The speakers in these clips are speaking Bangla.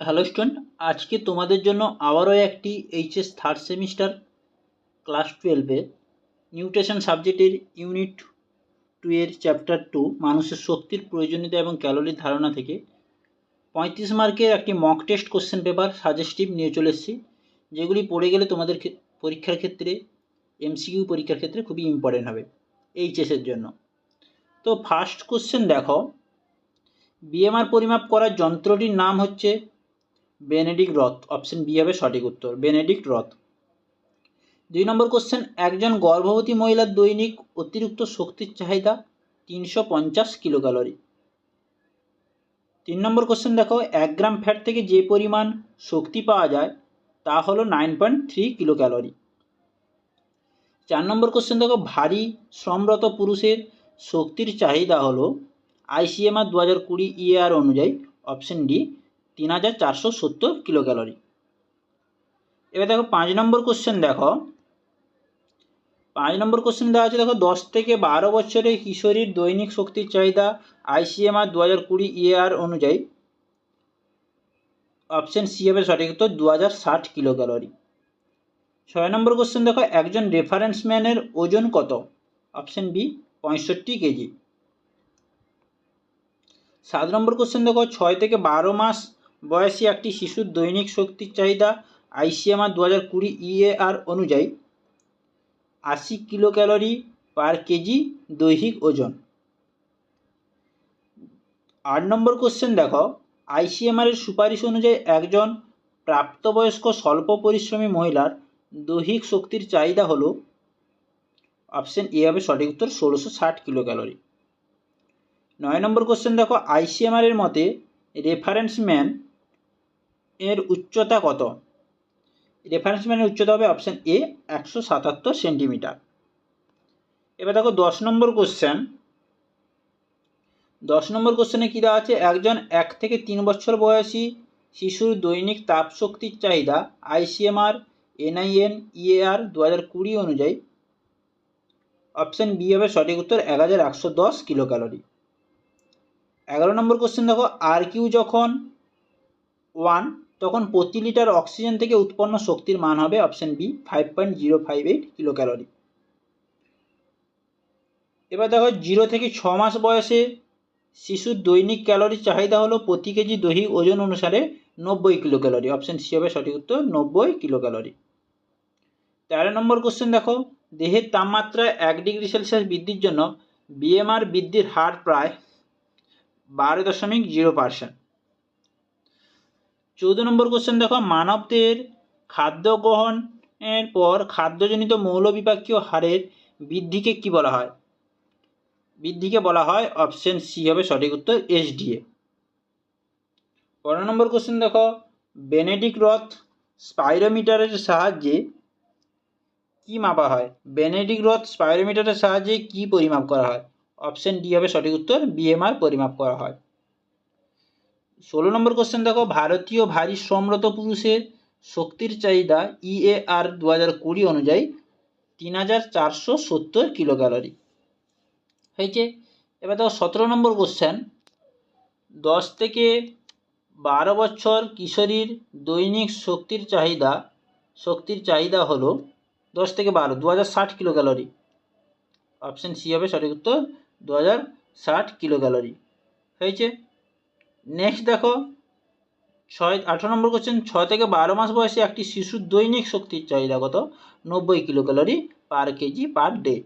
হ্যালো স্টুডেন্ট আজকে তোমাদের জন্য আবারও একটি এইচএস থার্ড সেমিস্টার ক্লাস টুয়েলভে নিউট্রিশন সাবজেক্টের ইউনিট টু এর চ্যাপ্টার টু মানুষের শক্তির প্রয়োজনীয়তা এবং ক্যালোরির ধারণা থেকে পঁয়ত্রিশ মার্কের একটি mock test question paper suggestive নিয়ে চলে এসেছি, যেগুলি পড়ে গেলে তোমাদের ক্ষে- পরীক্ষার ক্ষেত্রে এমসিকিউ পরীক্ষার ক্ষেত্রে খুবই ইম্পর্টেন্ট হবে এইচএসের জন্য। তো ফার্স্ট কোশ্চেন দেখো বিএমআর পরিমাপ করার যন্ত্রটির নাম হচ্ছে বেনেডিক্ট রথ অপশন বি হবে সঠিক উত্তর, বেনেডিক্ট রথ। দুই নম্বর কোশ্চেন একজন গর্ভবতী মহিলার দৈনিক অতিরিক্ত শক্তির চাহিদা তিনশো পঞ্চাশ কিলো ক্যালোরি তিন নম্বর কোশ্চেন দেখো, এক গ্রাম ফ্যাট থেকে যে পরিমাণ শক্তি পাওয়া যায়, তা হলো nine point three kilo calorie চার নম্বর কোশ্চেন দেখো, ভারী শ্রমরত পুরুষের শক্তির চাহিদা হলো আইসিএমআর দু হাজার কুড়ি ইএআর অনুযায়ী অপশন ডি তিন হাজার চারশো সত্তর কিলো ক্যালোরি এবার দেখো পাঁচ নম্বর কোশ্চেন দেখো। পাঁচ নম্বর কোশ্চেন দেওয়া আছে, দেখো, দশ থেকে বারো বছরের কিশোরীর দৈনিক শক্তির চাহিদা আইসিএমআর দু হাজার কুড়ি ইএআর অনুযায়ী। অপশন সি হবে সঠিক উত্তর দু হাজার ষাট কিলো ক্যালোরি ছয় নম্বর কোশ্চেন দেখো, একজন রেফারেন্সম্যানের ওজন কত? অপশন বি পঁয়ষট্টি কেজি। সাত নম্বর কোশ্চেন দেখো, ছয় থেকে বারো মাস বয়সী একটি শিশুর দৈনিক শক্তির চাহিদা আইসিএমআর দু হাজার কুড়ি ইএআর অনুযায়ী আশি কিলো ক্যালোরি পার কেজি দৈহিক ওজন। আট নম্বর কোশ্চেন দেখো। আইসিএমআর এর সুপারিশ অনুযায়ী একজন প্রাপ্তবয়স্ক স্বল্প পরিশ্রমী মহিলার দৈহিক শক্তির চাহিদা হলো অপশন এ হবে সঠিক উত্তর ষোলোশো ষাট কিলো ক্যালোরি নয় নম্বর কোশ্চেন দেখো। আইসিএমআর এর মতে রেফারেন্স ম্যান এর উচ্চতা কত? রেফারেন্স ম্যানের উচ্চতা হবে অপশান এ একশো সাতাত্তর সেন্টিমিটার এবার দেখো দশ নম্বর কোশ্চেন দশ নম্বর কোশ্চেনে কী দেওয়া আছে? একজন এক থেকে তিন বছর বয়সী শিশুর দৈনিক তাপশক্তির চাহিদা আইসিএমআর এনআইএন ইএআর দু হাজার কুড়ি অনুযায়ী। অপশন বি হবে সঠিক উত্তর এক হাজার একশো দশ কিলো ক্যালোরি এগারো নম্বর কোশ্চেন দেখো আর কিউ যখন ওয়ান তখন প্রতি লিটার অক্সিজেন থেকে উৎপন্ন শক্তির মান হবে option B five point zero five eight kilo calorie এবার দেখো জিরো থেকে ছ মাস বয়সে শিশুর দৈনিক ক্যালোরি চাহিদা হলো প্রতি কেজি দহি ওজন অনুসারে নব্বই কিলো ক্যালোরি অপশন সি হবে সঠিক উত্তর, নব্বই কিলো ক্যালোরি তেরো নম্বর কোশ্চেন দেখো, দেহের তাপমাত্রা এক ডিগ্রি সেলসিয়াস বৃদ্ধির জন্য বিএমআর বৃদ্ধির হার প্রায় বারো দশমিক জিরো পার্সেন্ট চৌদ্দ নম্বর কোশ্চেন দেখো, মানবদের খাদ্য গ্রহণের পর খাদ্যজনিত মৌলবিপাকীয় হারের বৃদ্ধিকে কি বলা হয়? বৃদ্ধিকে বলা হয় অপশন সি হবে সঠিক উত্তর এসডিএ পনেরো নম্বর কোশ্চেন দেখো বেনেডিক রথ স্পাইরোমিটারের সাহায্যে কি মাপা হয়? বেনেডিক রথ স্পাইরোমিটারের সাহায্যে কি পরিমাপ করা হয়? অপশন ডি হবে সঠিক উত্তর বিএমআর পরিমাপ করা হয়। ষোলো নম্বর কোশ্চেন দেখো, ভারতীয় ভারী শ্রমরত পুরুষের শক্তির চাহিদা ইএআর দু হাজার কুড়ি অনুযায়ী তিন হাজার চারশো সত্তর কিলো ক্যালোরি হয়েছে? এবার দেখো, সতেরো নম্বর কোশ্চেন দশ থেকে বারো বছর কিশোরীর দৈনিক শক্তির চাহিদা শক্তির চাহিদা হলো দশ থেকে বারো দু হাজার ষাট কিলো ক্যালোরি অপশন সি হবে সঠিক উত্তর দু হাজার ষাট কিলো ক্যালোরি হয়েছে? নেক্সট দেখো, ছয়, আঠারো নম্বর কোশ্চেন ছয় থেকে বারো মাস বয়সে একটি শিশুর দৈনিক শক্তির চাহিদা কত? নব্বই kilo calorie per KG per day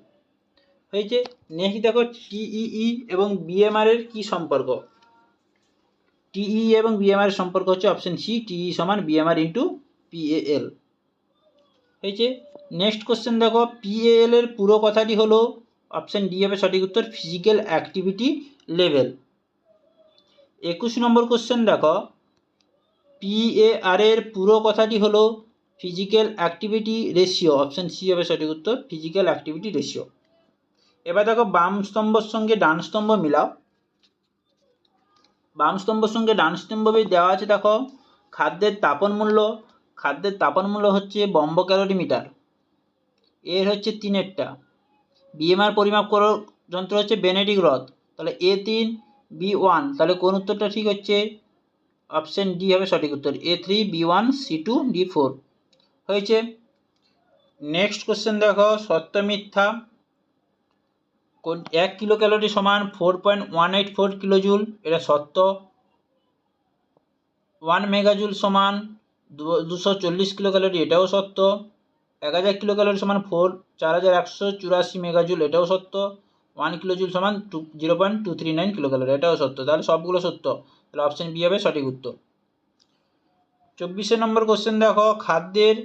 হয়েছে নেক্সট দেখো টিইই এবং বিএমআর এর কী সম্পর্ক? টিই এবং বিএমআর এর সম্পর্ক হচ্ছে অপশন সি টিই সমান বিএমআর ইন্টু পিএএল হয়েছে নেক্সট কোশ্চেন দেখো পিএএল এর পুরো কথাটি হলো অপশন ডি হবে সঠিক উত্তর ফিজিক্যাল অ্যাক্টিভিটি লেভেল একুশ নম্বর কোশ্চেন দেখো। পিএআর এর পুরো কথাটি হলো physical activity ratio option C হবে সঠিক উত্তর ফিজিক্যাল অ্যাক্টিভিটি রেশিও এবার দেখো বাম স্তম্ভর সঙ্গে ডান স্তম্ভ মিলাও। বাম স্তম্ভের সঙ্গে ডান স্তম্ভে দেওয়া আছে, দেখো খাদ্যের তাপন মূল্য, খাদ্যের তাপন মূল্য হচ্ছে বম্ব ক্যালোরি মিটার এর হচ্ছে তিনেরটা। বিএমআর পরিমাপ করো যন্ত্র হচ্ছে বেনেডিক রথ তাহলে এ তিন বি ওয়ান, তাহলে কোন উত্তরটা ঠিক হচ্ছে? অপশন ডি হবে সঠিক উত্তর। A three, B one, C two, D four. হয়েছে? নেক্সট কোশ্চেন দেখো, সত্য মিথ্যা। কোন এক কিলো ক্যালোরি সমান four point one eight four kilo joule এটা সত্য। ওয়ান মেগাজুল সমান দুশো চল্লিশ কিলো ক্যালোরি এটাও সত্য। এক হাজার কিলো ক্যালোরি সমান ফোর, চার হাজার একশো চুরাশি মেগাজুল, এটাও সত্য। ওয়ান কিলো জুল সমান two zero point two three nine kilo calorie এটাও সত্য। তাহলে সবগুলো সত্য। তাহলে অপশন বি হবে সঠিক উত্তর। চব্বিশে নম্বর কোশ্চেন দেখো। খাদ্যের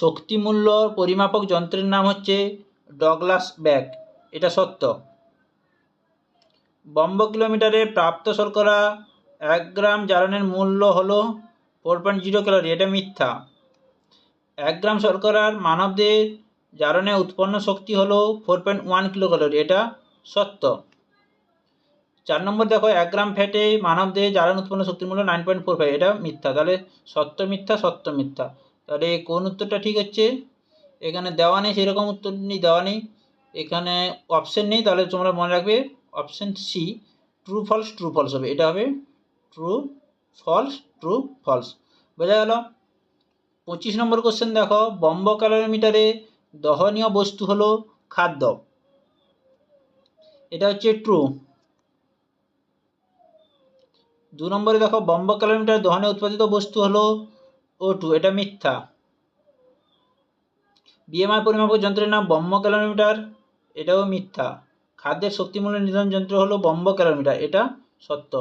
শক্তিমূল্য পরিমাপক যন্ত্রের নাম হচ্ছে ডগলাস ব্যাগ। এটা সত্য। বম্ব কিলোমিটারে প্রাপ্ত শর্করা এক গ্রাম জ্বালানির মূল্য হলো ফোর পয়েন্ট জিরো ক্যালোরি এটা মিথ্যা। এক গ্রাম শর্করার মানবদের জ্বালানে উৎপন্ন শক্তি হলো four point one kilo calorie এটা সত্য। চার নম্বর দেখো, এক গ্রাম ফ্যাটে মানবদের জ্বালানি উৎপন্ন শক্তির মূল্য নাইন পয়েন্ট ফোর ফাইভ এটা মিথ্যা। তাহলে সত্য মিথ্যা সত্য মিথ্যা। তাহলে কোন উত্তরটা ঠিক হচ্ছে? এখানে দেওয়া নেই, সেরকম উত্তর নেই, দেওয়া নেই। এখানে অপশন নেই, তাহলে তোমরা মনে রাখবে option C true false true false হবে। এটা হবে ট্রু ফলস ট্রু ফলস বোঝা গেল? পঁচিশ নম্বর কোশ্চেন দেখো বম্ব ক্যালোরিমিটারে দহনীয় বস্তু হলো খাদ্য। এটা হচ্ছে ট্রু দু নম্বরে দেখো বম্ব ক্যালোরিমিটার দহনে উৎপাদিত বস্তু হলো ও টু এটা মিথ্যা। বিএমআর পরিমাপক যন্ত্রের নাম বম্ব ক্যালোরিমিটার এটাও মিথ্যা। খাদ্যের শক্তিমূল্য নির্ধারণ যন্ত্র হলো বম্ব ক্যালোরিমিটার এটা সত্য।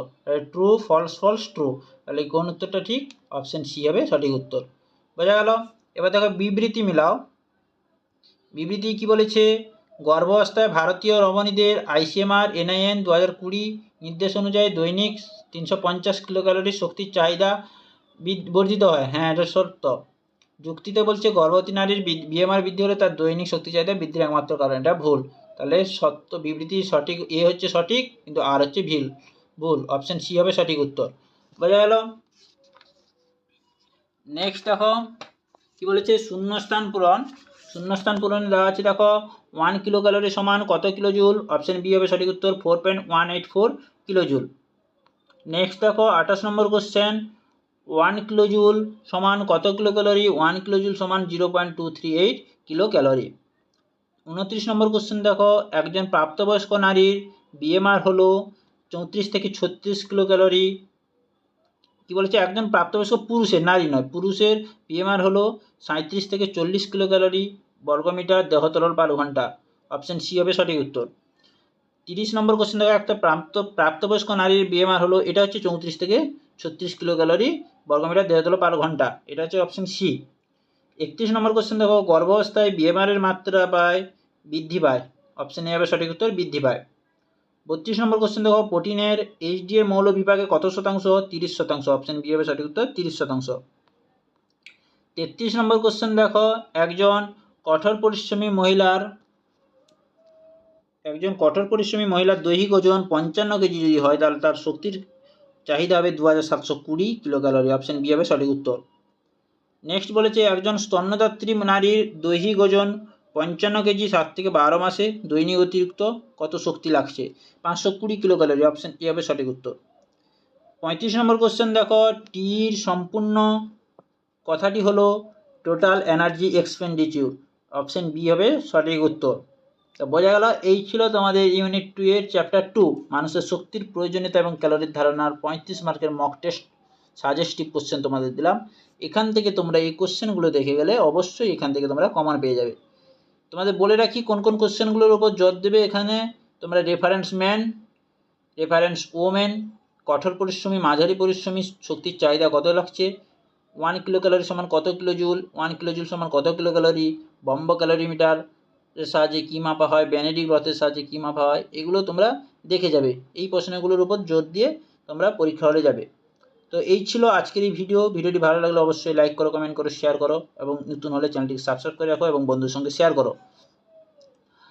ট্রু ফলস ফলস ট্রু তাহলে কোন উত্তরটা ঠিক? অপশন সি হবে সঠিক উত্তর। বোঝা গেল? এবার দেখো বিবৃতি মিলাও। বিবৃতি কি বলেছে? গর্ভাবস্থায় ভারতীয় রমণীদের আইসিএমআর, এনআইএন দু হাজার কুড়ি নির্দেশ অনুযায়ী দৈনিক তিনশো পঞ্চাশ কিলো ক্যালোরি শক্তির চাহিদা বর্ধিত হয়। হ্যাঁ এটা সত্য। যুক্তিতে বলছে, গর্ভবতী নারীর বিএমআর বৃদ্ধি হলে তার দৈনিক শক্তি চাহিদা বৃদ্ধির একমাত্র কারণ। এটা ভুল। তাহলে সত্য, বিবৃতি সঠিক, এ হচ্ছে সঠিক, কিন্তু আর হচ্ছে ভিল। ভুল। অপশান সি হবে সঠিক উত্তর। বোঝা গেল? নেক্সট দেখো, কী বলেছে? শূন্যস্থান পূরণ। শূন্যস্থান পূরণ দেওয়া আছে, দেখো। ওয়ান কিলো ক্যালোরি সমান কত কিলো জুল অপশান বি হবে সঠিক উত্তর four point one eight four kilo joule next দেখো, আঠাশ নম্বর কোশ্চেন ওয়ান কিলো জুল সমান কত kilo calorie one kilo joule সমান zero point two three eight kilo calorie উনত্রিশ নম্বর কোশ্চেন দেখো, একজন প্রাপ্তবয়স্ক নারীর বিএমআর হলো চৌত্রিশ থেকে ছত্রিশ কিলো ক্যালোরি কী বলেছে? একজন প্রাপ্তবয়স্ক পুরুষের, নারী নয়, পুরুষের পিএমআর হলো সাঁত্রিশ থেকে চল্লিশ কিলো ক্যালোরি বর্গমিটার দেহতরল পার ঘণ্টা। অপশান সি হবে সঠিক উত্তর। তিরিশ নম্বর কোশ্চেন দেখো, একটা প্রাপ্ত, প্রাপ্তবয়স্ক নারীর বিএমআর হলো, এটা হচ্ছে চৌত্রিশ থেকে ছত্রিশ কিলো ক্যালোরি বর্গমিটার দেহতল পার ঘণ্টা, এটা হচ্ছে অপশান সি। একত্রিশ নম্বর কোশ্চেন দেখো, গর্ভাবস্থায় বিএমআরের মাত্রা পায়, বৃদ্ধি পায়। অপশান এ হবে সঠিক উত্তর, বৃদ্ধি পায়। বত্রিশ নম্বর কোশ্চেন দেখো, প্রোটিনের এইচডি এর মৌল বিভাগে কত শতাংশ? তিরিশ শতাংশ। অপশন বি হবে সঠিক উত্তর, তিরিশ শতাংশ। তেত্রিশ নম্বর কোশ্চেন দেখো, একজন কঠোর পরিশ্রমী মহিলার, একজন কঠোর পরিশ্রমী মহিলার দৈহিক ওজন পঞ্চান্ন কেজি যদি হয়, তাহলে তার শক্তির চাহিদা হবে দু হাজার সাতশো কুড়ি কিলো ক্যালোরি অপশন বি হবে সঠিক উত্তর। নেক্সট বলেছে, একজন স্তন্যদাত্রী নারীর দৈহিক ওজন পঞ্চান্ন কেজি সাত থেকে বারো মাসে দৈনিক অতিরিক্ত কত শক্তি লাগছে? পাঁচশো কুড়ি কিলো ক্যালোরি অপশান এ হবে সঠিক উত্তর। পঁয়ত্রিশ নম্বর কোশ্চেন দেখো। টির সম্পূর্ণ কথাটি হলো total energy expenditure option B হবে সঠিক উত্তর। তো বোঝা গেল, এই ছিল তোমাদের ইউনিট টু এর চ্যাপ্টার টু মানুষের শক্তির প্রয়োজনীয়তা এবং ক্যালোরির ধারণার পঁয়ত্রিশ মার্কের মক টেস্ট সাজেস্টিভ কোশ্চেন তোমাদের দিলাম। এখান থেকে তোমরা এই কোশ্চেনগুলো দেখে গেলে অবশ্যই এখান থেকে তোমরা কমন পেয়ে যাবে। তোমাদের বলে রাখি কোন কোন কোশ্চেনগুলোর উপর জোর দেবে এখানে। তোমরা রেফারেন্স ম্যান রেফারেন্স ওমেন কঠোর পরিশ্রমী, মাঝারি পরিশ্রমী, শক্তির চাহিদা কত লাগছে? ওয়ান কিলো ক্যালোরি সমান কত kilo joule one kilo joule সমান কত কিলো ক্যালোরি বম্ব ক্যালোরিমিটার এর সাহায্যে কী মাপা হয়? ব্যানেডিক রথের সাহায্যে কী মাপা হয়? এগুলো তোমরা দেখে যাবে। এই প্রশ্নগুলোর উপর জোর দিয়ে তোমরা পরীক্ষা হলে যাবে। তো এই ছিল আজকের এই ভিডিও ভিডিওটি ভালো লাগলে অবশ্যই লাইক করো কমেন্ট করো শেয়ার করো এবং নতুন হলে চ্যানেলটিকে সাবস্ক্রাইব করে রাখো এবং বন্ধুর সঙ্গে শেয়ার করো।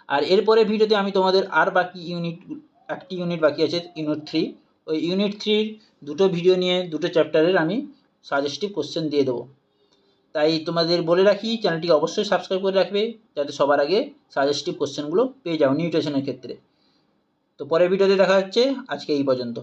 আর এরপরে ভিডিওতে আমি তোমাদের আর বাকি ইউনিট একটি ইউনিট বাকি আছে ইউনিট থ্রি ওই ইউনিট থ্রির দুটো ভিডিও নিয়ে, দুটো চ্যাপ্টারের আমি সাজেস্টিভ কোশ্চেন দিয়ে দেবো। তাই তোমাদের বলে রাখি, চ্যানেলটিকে অবশ্যই সাবস্ক্রাইব করে রাখবে যাতে সবার আগে সাজেস্টিভ কোশ্চেনগুলো পেয়ে যাও নিউট্রিশনের ক্ষেত্রে। তো পরের ভিডিওতে দেখা হচ্ছে, আজকে এই পর্যন্ত।